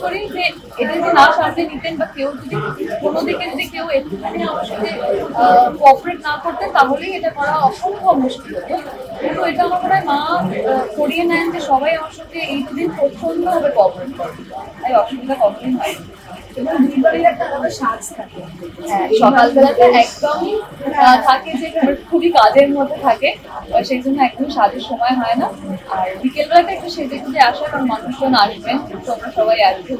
বিশ- করি যে এটা যদি না সামনে নিতেন বা কেউ যদি কোনো দিকে যদি কেউ একটুখানি আমার সাথে কোঅপারেট না করতেন, তাহলেই এটা করা অসম্ভব মুশকিল হতো। কিন্তু এটা আমার মনে হয় মা করিয়ে নেন যে সবাই আমার সাথে এই দুদিন প্রচণ্ড ভাবে কোঅপারেট করে। তাই অসুবিধা কখনোই হয় না। এবং একটা আলাদা সাজ থাকে হ্যাঁ, সকালবেলাটা একদমই থাকে যে খুবই কাজের মধ্যে থাকে সেই জন্য একদম সাজের সময় হয় না আর বিকেলবেলাটা একটু সেজে খুঁজে আসা কারণ মানুষজন আসবেন তোমরা সবাই আসবে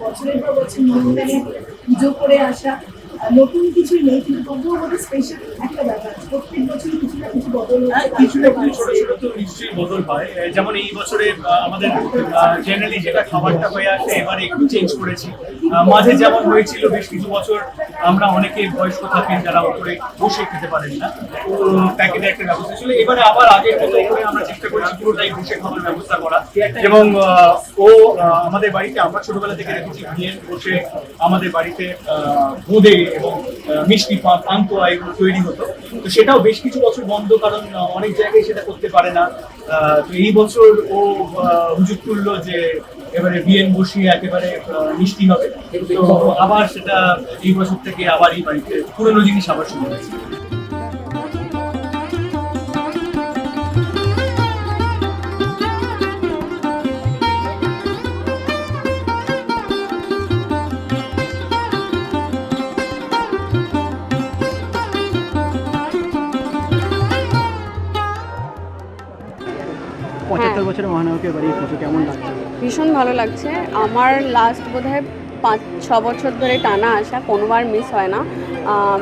বছরের পর বছর পুজো করে আসা নতুন কিছুই নেই কিন্তু তবুও আমাদের স্পেশাল একটা ব্যাপার প্রত্যেক বছর কিছু না কিছু বদল হ্যাঁ, কিছু না কিছু ছোট ছোট তো নিশ্চয়ই বদল হয়। যেমন এই বছরে আমাদের জেনারেলি যেটা খাবারটা হয়ে আসে এবারে একটু চেঞ্জ করেছি। মাঝে যেমন হয়েছিল বেশ কিছু বছর আমরা অনেকে বয়স্ক থাকেন যারা উপরে বসে খেতে পারেন না। তো প্যাকেটে একটা ব্যবস্থা ছিল। এবারে আবার আগের মতো করে আমরা চেষ্টা করেছি পুরোটাই বসে খাবার ব্যবস্থা করা। এবং ও আমাদের বাড়িতে আমরা ছোটবেলা থেকে দেখেছি বিয়ে বসে আমাদের বাড়িতে বোঁদে এবং মিষ্টি পান্তুয়া এগুলো তৈরি হতো। তো সেটাও বেশ কিছু বছর বন্ধ, কারণ অনেক জায়গায় সেটা করতে পারে না। তো এই বছর ও হুজুর তুললো যে এবারে বিএন বসিয়ে একেবারে মিষ্টি হবে। তো আবার সেটা এই বছর থেকে আবার এই বাড়িতে পুরোনো জিনিস আবার শুরু হয়েছে। পঁচাত্তর বছরের মহানগরকে বাড়ি পুজো কেমন লাগছে? ভীষণ ভালো লাগছে। আমার লাস্ট বোধ হয় পাঁচ ছ বছর ধরে টানা আসা কোনোবার মিস হয় না।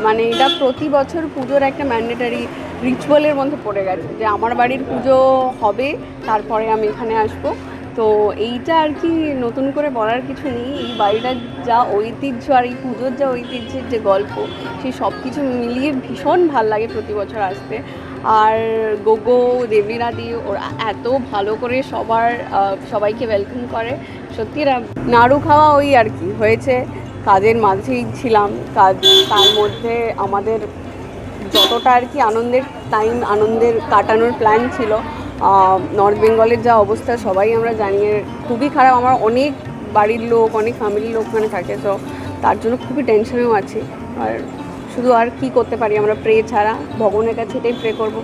মানে এটা প্রতি বছর পুজোর একটা ম্যান্ডেটারি রিচুয়ালের মধ্যে পড়ে গেছে যে আমার বাড়ির পুজো হবে তারপরে আমি এখানে আসব। তো এইটা আর কি নতুন করে বলার কিছু নেই। এই বাড়িটার যা ঐতিহ্য আর এই পুজোর যা ঐতিহ্যের যে গল্প সেই সব কিছু মিলিয়ে ভীষণ ভালো লাগে প্রতি বছর আসতে। আর গোগো দেবলীনাদি ওরা এত ভালো করে সবার সবাইকে ওয়েলকাম করে। সত্যি নাড়ু খাওয়া ওই আর কি, হয়েছে। কাজের মাঝেই ছিলাম, কাজ, তার মধ্যে আমাদের যতটা আর কি আনন্দের টাইম আনন্দের কাটানোর প্ল্যান ছিল নর্থ বেঙ্গলের যা অবস্থা, সবাই আমরা জানিয়ে, খুবই খারাপ। আমার অনেক বাড়ির লোক, অনেক ফ্যামিলির লোক ওখানে থাকে তো তার জন্য খুবই টেনশনেও আছি। আর শুধু আর কি করতে পারি? আমরা প্রে ছাড়া ভগবানের কাছে এটাই প্রে করব।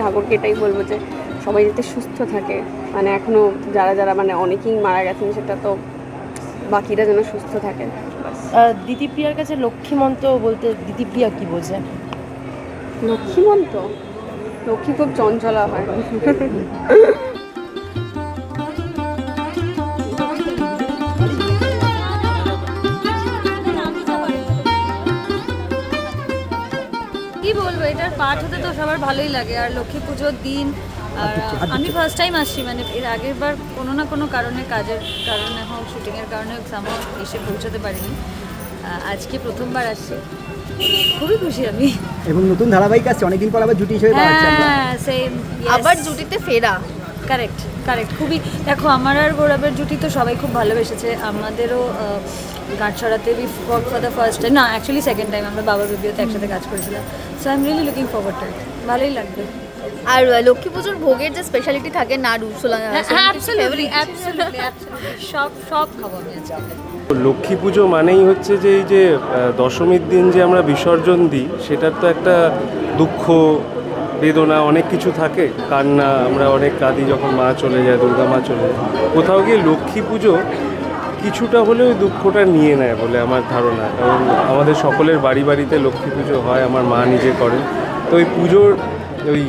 ঠাকুরকে এটাই বলব যে সবাই যাতে সুস্থ থাকে। মানে এখনও যারা যারা মানে অনেকেই মারা গেছেন সেটা তো বাকিরা যেন সুস্থ থাকে। দিদিপ্রিয়ার কাছে লক্ষ্মীমন্ত বলতে দিদিপ্রিয়া কি বোঝে? লক্ষ্মীমন্ত লক্ষ্মী খুব চঞ্চলা হয়। পাঠ হতে তো সবার ভালোই লাগে আর লক্ষ্মী পুজোর দিন আর আমি ফার্স্ট টাইম আসছি মানে এর আগের বার কোনো না কোনো কারণে কাজের কারণে হোক শুটিংয়ের কারণে হোক সামহ এসে পৌঁছাতে পারিনি। আজকে প্রথমবার আসছি। খুবই খুশি আমি। এবং নতুন ধারাবাহিক আসছে অনেকদিন পর আবার জুটি হিসেবে হ্যাঁ সেম আবার জুটিতে ফেরা। কারেক্ট কারেক্ট খুবই দেখো আমার আর গৌরবের জুটি তো সবাই খুব ভালোবেসেছে। আমাদেরও গান ছড়াতে we work for the first time না অ্যাকচুয়ালি সেকেন্ড টাইম আমরা বাবার ভিডিওতে একসাথে কাজ করেছিলাম। So I am really looking forward to ভালোই লাগবে। আর লক্ষ্মী পুজোর ভোগের যে স্পেশালিটি থাকে নাড়ু সোলা হ্যাঁ অ্যাবসলিউটলি অ্যাবসলিউটলি সব সব খাব লক্ষ্মী পুজো মানেই হচ্ছে যে এই যে দশমীর দিন যে আমরা বিসর্জন দিই সেটার তো একটা দুঃখ বেদনা অনেক কিছু থাকে। কান্না, আমরা অনেক কাঁদি যখন মা চলে যায়, দুর্গা মা চলে যায়। কোথাও গিয়ে লক্ষ্মী পুজো কিছুটা হলেও দুঃখটা নিয়ে নেয় বলে আমার ধারণা। কারণ আমাদের সকলের বাড়ি বাড়িতে লক্ষ্মী পুজো হয়, আমার মা নিজে করেন। তো ওই পুজোর ওই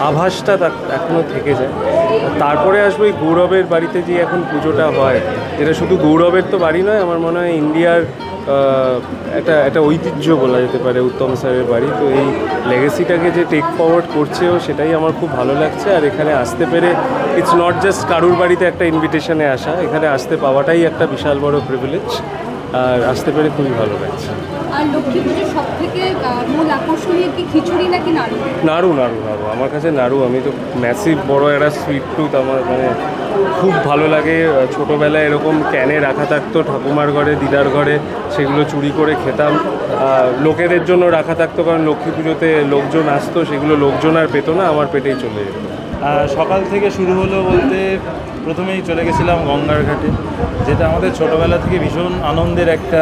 আভাসটা তা- এখনও থেকে যায়। তারপরে আসব ওই গৌরবের বাড়িতে যে এখন পুজোটা হয়। যেটা শুধু গৌরবের তো বাড়ি নয়, আমার মনে হয় ইন্ডিয়ার একটা একটা ঐতিহ্য বলা যেতে পারে উত্তম স্যারের বাড়ি। তো এই লেগেসিটাকে যে টেক ফরওয়ার্ড করছে ও সেটাই আমার খুব ভালো লাগছে। আর এখানে আসতে পেরে ইটস নট জাস্ট কারুর বাড়িতে একটা ইনভিটেশনে আসা এখানে আসতে পাওয়াটাই একটা বিশাল বড় প্রিভিলেজ আর আসতে পেরে খুবই ভালো লাগছে। আর লক্ষ্মী পুজোর সব থেকে মূল আকর্ষণীয় কি খিচুড়ি নাকি নাড়ু? নাড়ু নাড়ু নাড়ু। আমার কাছে নাড়ু আমি তো ম্যাসিভ বড় একটা সুইট টুথ আমার মানে খুব ভালো লাগে। ছোটোবেলায় এরকম ক্যানে রাখা থাকতো, ঠাকুমার ঘরে, দিদার ঘরে, সেগুলো চুরি করে খেতাম। লোকেদের জন্য রাখা থাকতো, কারণ লক্ষ্মী পুজোতে লোকজন আসতো, সেগুলো লোকজন আর পেতো না, আমার পেটেই চলে যেত। সকাল থেকে শুরু হলো বলতে প্রথমেই চলে গেছিলাম গঙ্গার ঘাটে, যেটা আমাদের ছোটোবেলা থেকে ভীষণ আনন্দের একটা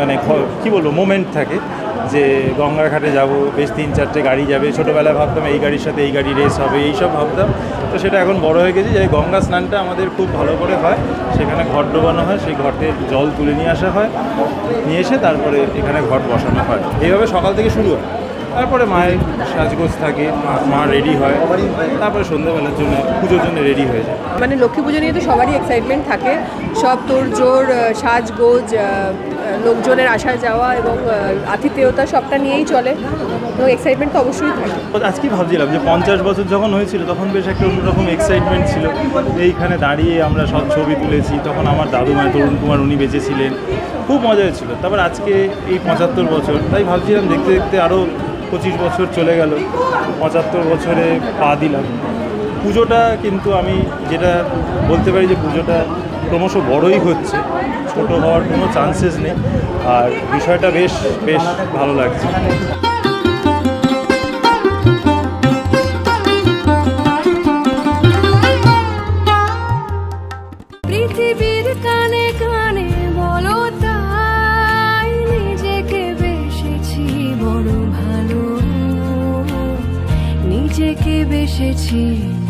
মানে কি বলব মোমেন্ট থাকে যে গঙ্গার ঘাটে যাব, বেশ তিন চারটে গাড়ি যাবে। ছোটোবেলায় ভাবতাম এই গাড়ির সাথে এই গাড়ি রেস হবে, এইসব ভাবতাম। তো সেটা এখন বড় হয়ে গেছে যে গঙ্গা স্নানটা আমাদের খুব ভালো করে হয়। সেখানে ঘট ডোবানো হয়, সেই ঘটে জল তুলে নিয়ে আসা হয়। নিয়ে এসে তারপরে এখানে ঘট বসানো হয়। এইভাবে সকাল থেকে শুরু হয়। তারপরে মায়ের সাজগোজ থাকে মা- মা রেডি হয়। তারপরে সন্ধ্যাবেলার জন্য পুজোর জন্য রেডি হয়ে যায়। মানে লক্ষ্মী পুজো নিয়ে তো সবারই এক্সাইটমেন্ট থাকে। সব তোর জোর সাজগোজ লোকজনের আসা যাওয়া এবং আতিথেয়তা সবটা নিয়েই চলে। এবং এক্সাইটমেন্ট তো অবশ্যই থাকে। আজকে ভাবছিলাম যে পঞ্চাশ বছর যখন হয়েছিল তখন বেশ একটা অন্যরকম এক্সাইটমেন্ট ছিল। এইখানে দাঁড়িয়ে আমরা সব ছবি তুলেছি তখন আমার দাদু মানে তরুণ কুমার উনি বেঁচে ছিলেন। খুব মজা হয়েছিল। তারপর আজকে এই পঁচাত্তর বছর তাই ভাবছিলাম দেখতে দেখতে আরও পঁচিশ বছর চলে গেল, পঁচাত্তর বছরে পা দিলাম। পুজোটা কিন্তু আমি যেটা বলতে পারি যে পুজোটা ক্রমশ বড়ই হচ্ছে, ছোট হওয়ার কোনো চান্সেস নেই। আর বিষয়টা বেশ বেশ ভালো লাগছে। 些记。